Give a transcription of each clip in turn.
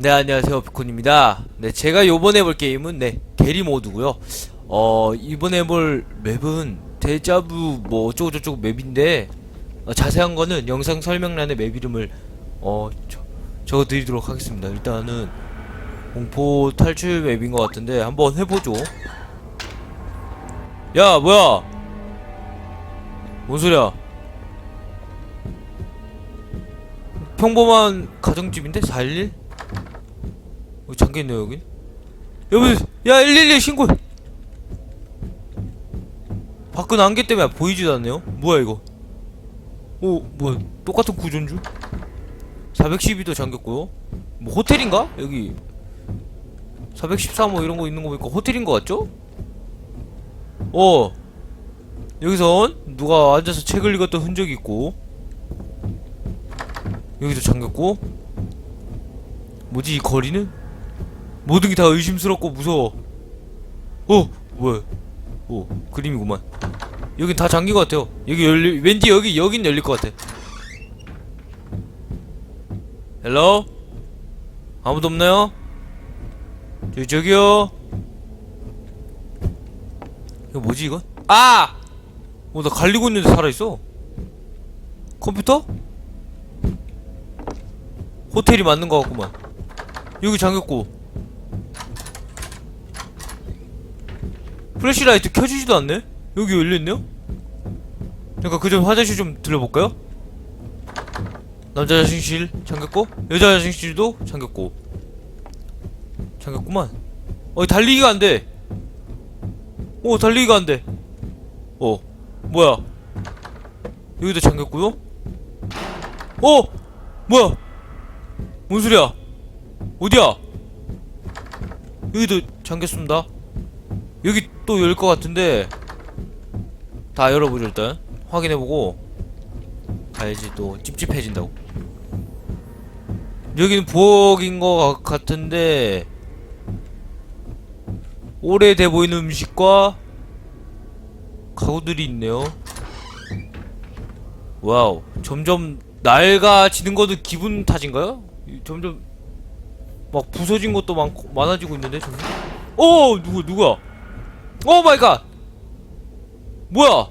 네 안녕하세요. 비콘입니다. 네 제가 요번에 볼 게임은 네 게리 모드고요. 어 이번에 볼 맵은 데자부 뭐 어쩌고저쩌고 맵인데 어, 자세한 거는 영상 설명란에 맵 이름을 어 저, 적어드리도록 하겠습니다. 일단은 공포 탈출 맵인 것 같은데 한번 해보죠. 야 뭐야? 뭔 소리야? 평범한 가정집인데? 411? 어, 잠겨있네 여긴 여보 야112 신고. 밖은 안개 때문에 보이지도 않네요. 뭐야 이거? 오 뭐야? 똑같은 구조인 줄? 412도 잠겼고요. 뭐 호텔인가? 여기. 413호 이런 거 있는 거 보니까 호텔인 거 같죠? 어. 여기선 누가 앉아서 책을 읽었던 흔적이 있고. 여기도 잠겼고. 뭐지 이 거리는? 모든 게 다 의심스럽고 무서워. 어? 뭐야 오 그림이구만. 여긴 다 잠긴 것 같아요. 여기 열리 왠지 여기 여긴 열릴 것 같아. 헬로? 아무도 없나요? 저기 저기요. 이거 뭐지 이건? 아! 어 나 갈리고 있는데 살아있어. 컴퓨터? 호텔이 맞는 것 같구만. 여기 잠겼고 플래시라이트 켜지지도 않네? 여기 열려있네요? 잠깐 그 전 화장실 좀 들려볼까요? 남자 화장실 잠겼고 여자 화장실도 잠겼고. 잠겼구만. 어 달리기가 안돼. 오 달리기가 안돼. 어 뭐야? 여기도 잠겼고요? 어 뭐야? 뭔 소리야? 어디야? 여기도 잠겼습니다 여기 또 열 것 같은데. 다 열어보죠 일단. 확인해보고 가야지 또 찝찝해진다고. 여기는 부엌인 것 같은데 오래돼 보이는 음식과 가구들이 있네요. 와우 점점 낡아지는 것도 기분 탓인가요? 이- 점점 막 부서진 것도 많고 많아지고 있는데 점점? 어 누구 누구야 오 마이 갓. 뭐야?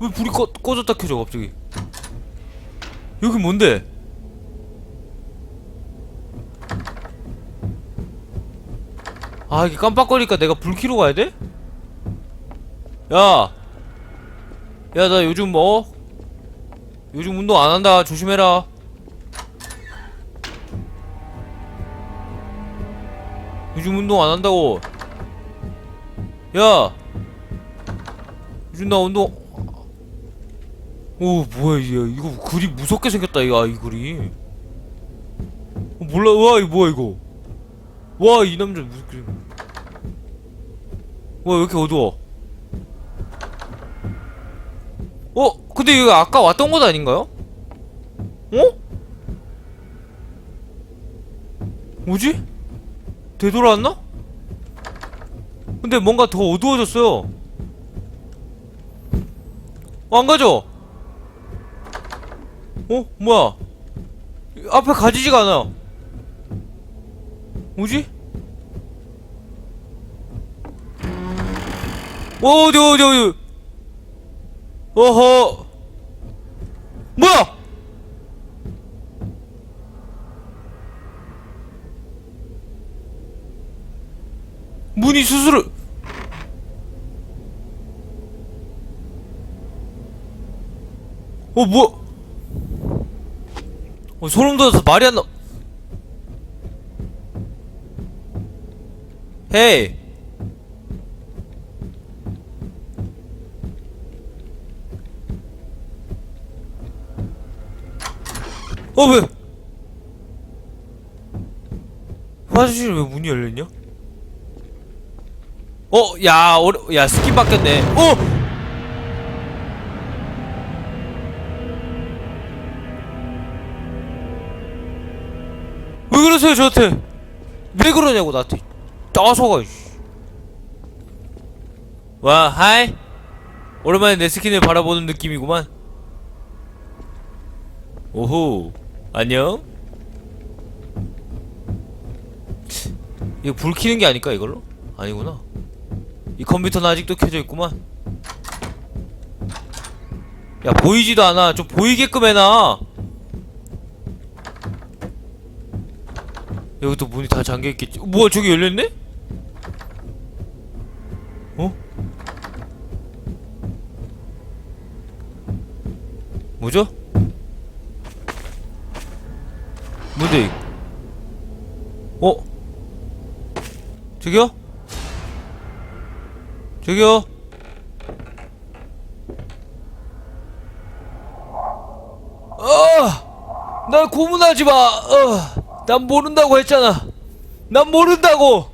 왜 불이 꺼, 꺼졌다 켜져 갑자기? 여기 뭔데? 아 이게 깜빡거리니까 내가 불 켜러 가야 돼? 야! 야 나 요즘 뭐? 요즘 운동 안 한다. 조심해라. 요즘 운동 안 한다고 야 요즘 나 운동 오 뭐야 이거 이거 그림 무섭게 생겼다 이거 아, 이 그림 어, 몰라 와 이거 뭐야 이거 와 이 남자 무슨 그림 와왜 이렇게 어두워 어 근데 이거 아까 왔던 곳 아닌가요? 어? 뭐지? 되돌아왔나? 근데 뭔가 더 어두워졌어요. 어, 안 가죠? 어? 뭐야? 앞에 가지지가 않아. 뭐지? 어, 어디, 어디, 어디. 어허. 뭐야? 문이 스스로 어 뭐? 어 소름 돋아서 말이 안 나. 헤이. 어 왜? 화장실 왜 문이 열렸냐? 어, 야, 어려, 야, 스킨 바뀌었네. 어! 왜 그러세요, 저한테? 왜 그러냐고, 나한테. 짜서가, 씨. 와, 하이. 오랜만에 내 스킨을 바라보는 느낌이구만. 오호, 안녕? 이거 불 켜는 게 아닐까 이걸로? 아니구나 이 컴퓨터는 아직도 켜져 있구만 야 보이지도 않아 좀 보이게끔 해놔 여기 또 문이 다 잠겨있겠지 어, 뭐야 저기 열렸네? 어? 뭐죠? 뭔데 어? 저기요? 저기요? 어! 날 고문하지 마! 어! 난 모른다고 했잖아! 난 모른다고!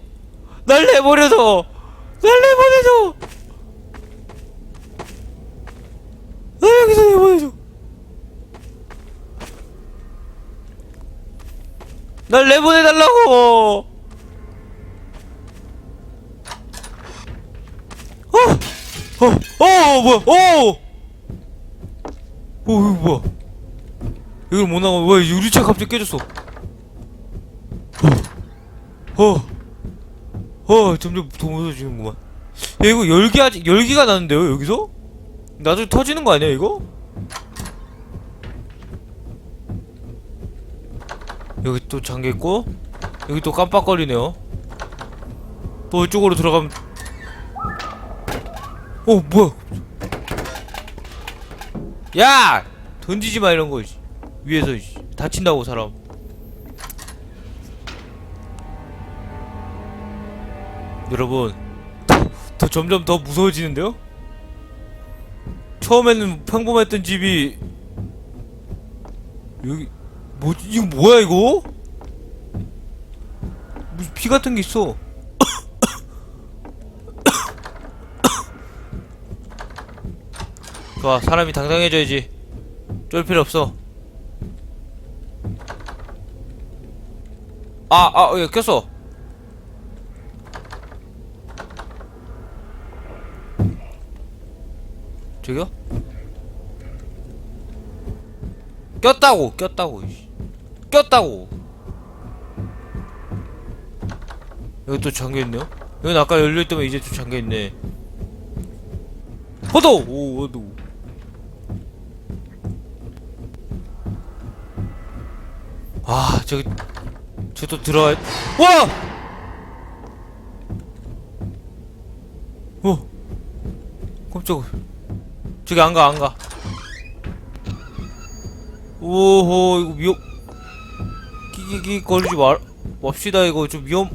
날 내버려둬! 날 내보내줘! 날 여기서 내보내줘! 날 내보내달라고! 어! 어! 뭐야! 어! 어! 이거 뭐야? 이걸 못 나가. 왜 유리창 갑자기 깨졌어? 어! 어! 어! 점점 더 무서워지는구만. 야, 이거 열기 아직, 열기가 나는데요, 여기서? 나중에 터지는 거 아니야, 이거? 여기 또 잠겨있고, 여기 또 깜빡거리네요. 또 이쪽으로 들어가면, 어, 뭐야? 야! 던지지 마, 이런 거, 씨. 위에서, 씨. 다친다고, 사람. 여러분, 더, 더 점점 더 무서워지는데요? 처음에는 평범했던 집이, 여기, 뭐지? 이거 뭐야, 이거? 무슨 피 같은 게 있어. 좋아, 사람이 당당해져야지. 쫄 필요 없어. 아, 아, 어, 야, 꼈어. 저기요? 꼈다고, 꼈다고. 꼈다고. 여기 또 잠겨있네요? 여긴 아까 열려있더만 이제 또 잠겨있네. 호도! 오, 호도. 아, 저기, 또 들어와. 와! 어. 깜짝아. 저기 안 가, 안 가. 오호, 이거 위험. 끼끼끼 거리지 말, 맙시다. 이거 좀 위험,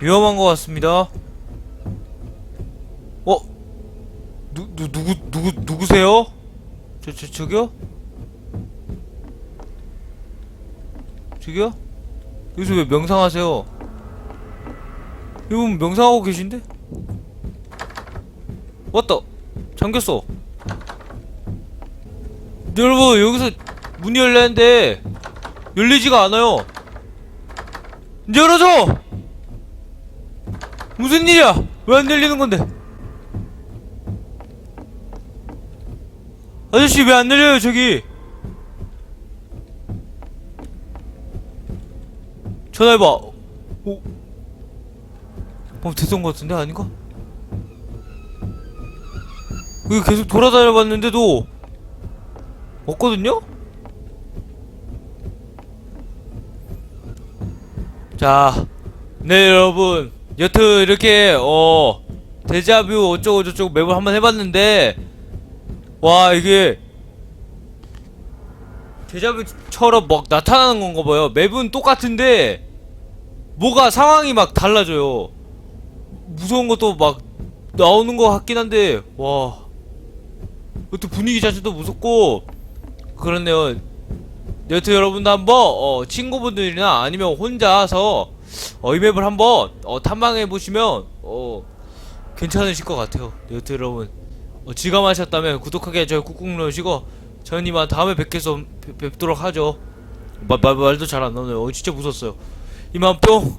위험한 것 같습니다. 어? 누, 누, 누구, 누구, 누구세요? 저, 저, 저기요? 저기요? 여기서 왜 명상하세요? 이분 명상하고 계신데? 왔다! 잠겼어! 여러분, 여기서 문이 열렸는데, 열리지가 않아요! 열어줘! 무슨 일이야? 왜 안 열리는 건데? 아저씨, 왜 안 열려요, 저기? 전화해봐. 오. 어, 됐던 것 같은데 아닌가? 여기 계속 돌아다녀봤는데도 없거든요? 자, 네 여러분, 여튼 이렇게 어 데자뷰 어쩌고 저쩌고 맵을 한번 해봤는데 와 이게 데자뷰처럼 막 나타나는 건가 봐요. 맵은 똑같은데 뭐가 상황이 막 달라져요. 무서운 것도 막 나오는 것 같긴 한데 와 또 분위기 자체도 무섭고 그렇네요. 여튼 여러분도 한번 어, 친구분들이나 아니면 혼자서 어, 이 맵을 한번 어, 탐방해 보시면 어, 괜찮으실 것 같아요. 여튼 여러분 어, 지감하셨다면 구독하기 좋아요 꾹꾹 누르시고 저는 이만 다음에 뵙겠어 뵙, 뵙도록 하죠. 마, 마, 말도 잘 안 나오네요. 어, 진짜 무섭어요. 이만 뿅.